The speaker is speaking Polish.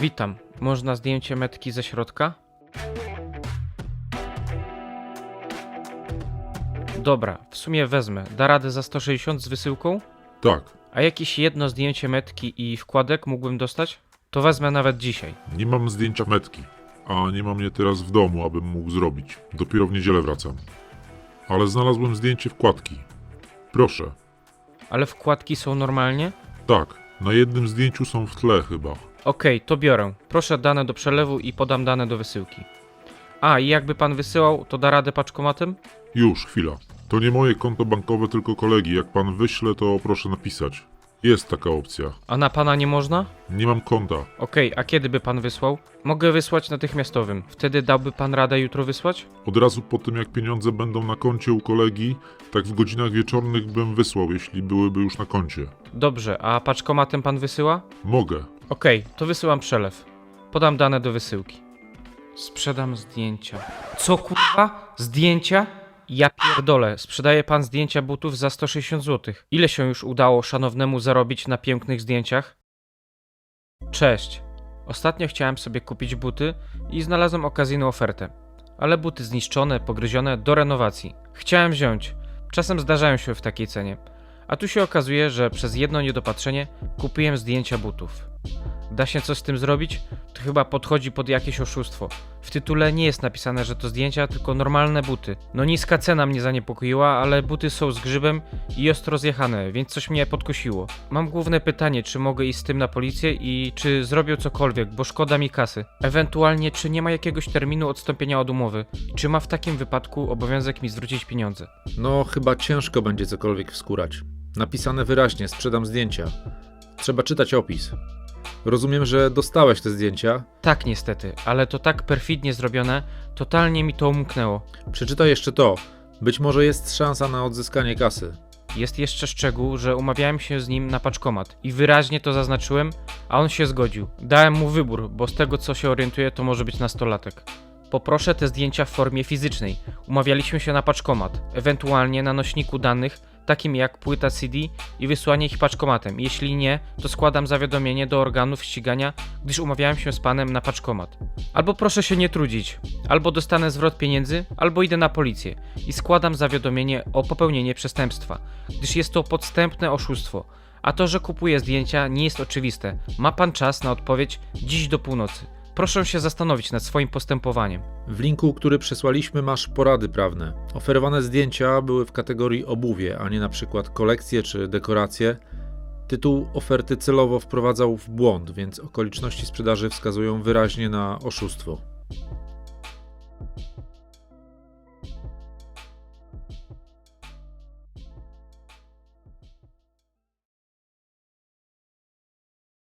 Witam. Można zdjęcie metki ze środka? Dobra, w sumie wezmę. Da radę za 160 z wysyłką? Tak, A jakieś jedno zdjęcie metki i wkładek mógłbym dostać? To wezmę nawet dzisiaj. nie mam zdjęcia metki, a nie mam je teraz w domu, abym mógł zrobić. Dopiero w niedzielę wracam. Ale znalazłem zdjęcie wkładki. Proszę. Ale wkładki są normalnie? Tak, na jednym zdjęciu są w tle chyba. Okej, to biorę. Proszę dane do przelewu i podam dane do wysyłki. A, i jakby pan wysyłał, to da radę paczkomatem? Już, chwila. To nie moje konto bankowe, tylko kolegi. Jak pan wyśle, to proszę napisać. Jest taka opcja. A na pana nie można? Nie mam konta. Okej, a kiedy by pan wysłał? Mogę wysłać natychmiastowym. Wtedy dałby pan radę jutro wysłać? Od razu po tym, jak pieniądze będą na koncie u kolegi, tak w godzinach wieczornych bym wysłał, jeśli byłyby już na koncie. Dobrze, a paczkomatem pan wysyła? Mogę. Okej, to wysyłam przelew. Podam dane do wysyłki. Sprzedam zdjęcia. Co kurwa? Zdjęcia? Ja pierdolę, sprzedaje pan zdjęcia butów za 160 zł. Ile się już udało szanownemu zarobić na pięknych zdjęciach? Cześć. Ostatnio chciałem sobie kupić buty i znalazłem okazyjną ofertę. Ale buty zniszczone, pogryzione, do renowacji. Chciałem wziąć. Czasem zdarzają się w takiej cenie. A tu się okazuje, że przez jedno niedopatrzenie kupiłem zdjęcia butów. Da się coś z tym zrobić? To chyba podchodzi pod jakieś oszustwo. W tytule nie jest napisane, że to zdjęcia, tylko normalne buty. No niska cena mnie zaniepokoiła, ale buty są z grzybem i ostro zjechane, więc coś mnie podkusiło. Mam główne pytanie, czy mogę iść z tym na policję i czy zrobią cokolwiek, bo szkoda mi kasy. Ewentualnie, czy nie ma jakiegoś terminu odstąpienia od umowy? Czy ma w takim wypadku obowiązek mi zwrócić pieniądze? No, chyba ciężko będzie cokolwiek wskórać. Napisane wyraźnie, sprzedam zdjęcia. Trzeba czytać opis. Rozumiem, że dostałeś te zdjęcia. Tak niestety, ale to tak perfidnie zrobione, totalnie mi to umknęło. Przeczytaj jeszcze to. Być może jest szansa na odzyskanie kasy. Jest jeszcze szczegół, że umawiałem się z nim na paczkomat i wyraźnie to zaznaczyłem, a on się zgodził. Dałem mu wybór, bo z tego co się orientuję, to może być nastolatek. Poproszę te zdjęcia w formie fizycznej. Umawialiśmy się na paczkomat, ewentualnie na nośniku danych, takim jak płyta CD i wysłanie ich paczkomatem. Jeśli nie, to składam zawiadomienie do organów ścigania, gdyż umawiałem się z panem na paczkomat. Albo proszę się nie trudzić, albo dostanę zwrot pieniędzy, albo idę na policję i składam zawiadomienie o popełnienie przestępstwa, gdyż jest to podstępne oszustwo. A to, że kupuję zdjęcia, nie jest oczywiste. Ma pan czas na odpowiedź dziś do północy. Proszę się zastanowić nad swoim postępowaniem. W linku, który przesłaliśmy, masz porady prawne. Oferowane zdjęcia były w kategorii obuwie, a nie na przykład kolekcje czy dekoracje. Tytuł oferty celowo wprowadzał w błąd, więc okoliczności sprzedaży wskazują wyraźnie na oszustwo.